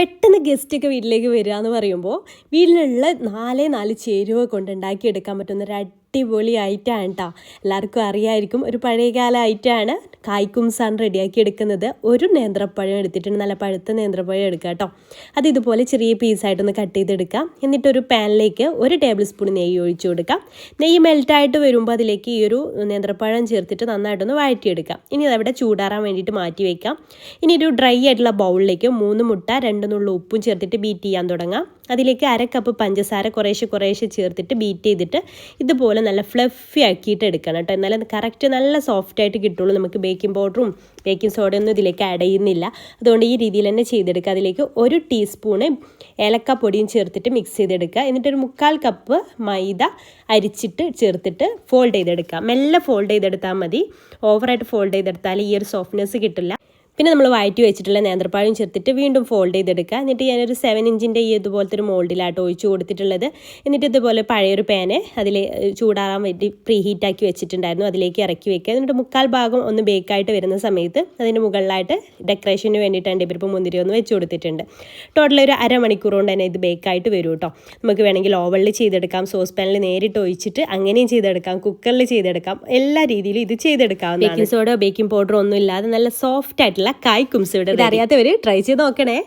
പെട്ടെന്ന് ഗസ്റ്റൊക്കെ വീട്ടിലേക്ക് വരിക എന്ന് പറയുമ്പോൾ വീട്ടിലുള്ള നാലേ നാല് ചേരുവ കൊണ്ട് ഉണ്ടാക്കിയെടുക്കാൻ പറ്റുന്ന ഒരു അടിപൊളി ഐറ്റമാണ് കേട്ടോ എല്ലാവർക്കും അറിയായിരിക്കും. ഒരു പഴയകാല ഐറ്റമാണ് കായ്ക്കുംസാണ് റെഡിയാക്കി എടുക്കുന്നത്. ഒരു നേന്ത്രപ്പഴം എടുത്തിട്ടുണ്ട്. നല്ല പഴുത്ത നേന്ത്രപ്പഴം എടുക്കുക കേട്ടോ അത് ഇതുപോലെ ചെറിയ പീസായിട്ടൊന്ന് കട്ട് ചെയ്തെടുക്കാം. എന്നിട്ടൊരു പാനിലേക്ക് ഒരു ടേബിൾ സ്പൂൺ നെയ്യ് ഒഴിച്ചു കൊടുക്കാം. നെയ്യ് മെൽറ്റായിട്ട് വരുമ്പോൾ അതിലേക്ക് ഈ ഒരു നേന്ത്രപ്പഴം ചേർത്തിട്ട് നന്നായിട്ടൊന്ന് വഴറ്റിയെടുക്കാം. ഇനി അതവിടെ ചൂടാറാൻ വേണ്ടിയിട്ട് മാറ്റി വയ്ക്കാം ഇനി ഒരു ഡ്രൈ ആയിട്ടുള്ള ബൗളിലേക്ക് മൂന്ന് മുട്ട രണ്ട് നുള്ള ഉപ്പും ചേർത്തിട്ട് ബീറ്റ് ചെയ്യാൻ തുടങ്ങാം. അതിലേക്ക് അര കപ്പ് പഞ്ചസാര കുറേശ്ശെ കുറേശ്ശെ ചേർത്തിട്ട് ബീറ്റ് ചെയ്തിട്ട് ഇതുപോലെ നല്ല ഫ്ലഫി ആക്കിയിട്ട് എടുക്കണം കേട്ടോ. എന്നാലും കറക്റ്റ് നല്ല സോഫ്റ്റ് ആയിട്ട് കിട്ടുള്ളൂ. നമുക്ക് ബേക്കിംഗ് പൗഡറും ബേക്കിംഗ് സോഡയൊന്നും ഇതിലേക്ക് ആഡ് ചെയ്യുന്നില്ല. അതുകൊണ്ട് ഈ രീതിയിൽ തന്നെ ചെയ്തെടുക്കുക. അതിലേക്ക് ഒരു ടീസ്പൂണ് ഏലക്കപ്പൊടിയും ചേർത്തിട്ട് മിക്സ് ചെയ്തെടുക്കുക. എന്നിട്ട് എന്നിട്ടൊരു മുക്കാൽ കപ്പ് മൈദ അരിച്ചിട്ട് ചേർത്തിട്ട് ഫോൾഡ് ചെയ്തെടുക്കുക. മെല്ലെ ഫോൾഡ് ചെയ്തെടുത്താൽ മതി. ഓവറായിട്ട് ഫോൾഡ് ചെയ്തെടുത്താൽ ഈ ഒരു സോഫ്റ്റ്നെസ് കിട്ടില്ല. പിന്നെ നമ്മൾ വയറ്റി വെച്ചിട്ടുള്ള നേന്ത്രപ്പഴം ചേർത്തിട്ട് വീണ്ടും ഫോൾഡ് ചെയ്തെടുക്കുക. എന്നിട്ട് ഞാനൊരു സെവൻ ഇഞ്ചിന്റെ ഈ ഇതുപോലത്തെ ഒരു മോൾഡിലാട്ടോ ഒഴിച്ചു കൊടുത്തിട്ടുള്ളത്. എന്നിട്ട് ഇതുപോലെ പഴയൊരു പാന് അതിൽ ചൂടാറാൻ വേണ്ടി പ്രീ ഹീറ്റാക്കി വെച്ചിട്ടുണ്ടായിരുന്നു. അതിലേക്ക് ഇറക്കി വെക്കുക. എന്നിട്ട് മുക്കാൽ ഭാഗം ഒന്ന് ബേക്കായിട്ട് വരുന്ന സമയത്ത് അതിന്റെ മുകളിലായിട്ട് ഡെക്കറേഷന് വേണ്ടിയിട്ട് അണ്ടിപ്പരിപ്പ് മുന്തിരി ഒന്ന് വെച്ച് കൊടുത്തിട്ടുണ്ട്. ടോട്ടൽ ഒരു അരമണിക്കൂർ കൊണ്ട് തന്നെ ഇത് ബേക്കായിട്ട് വരും കേട്ടോ നമുക്ക് വേണമെങ്കിൽ ഓവളിൽ ചെയ്തെടുക്കാം സോസ് പാനിൽ നേരിട്ട് ഒഴിച്ചിട്ട് അങ്ങനെയും ചെയ്തെടുക്കാം കുക്കറിൽ ചെയ്തെടുക്കാം. എല്ലാ രീതിയിലും ഇത് ചെയ്തെടുക്കാം ബേക്കിംഗ് സോഡോ ബേക്കിംഗ് പൗഡറോ ഒന്നും ഇല്ലാതെ നല്ല സോഫ്റ്റ് ആയിട്ടുള്ള കായ് കുംസ് ഇവിടെ അറിയാത്തവർ ട്രൈ ചെയ്ത് നോക്കണേ.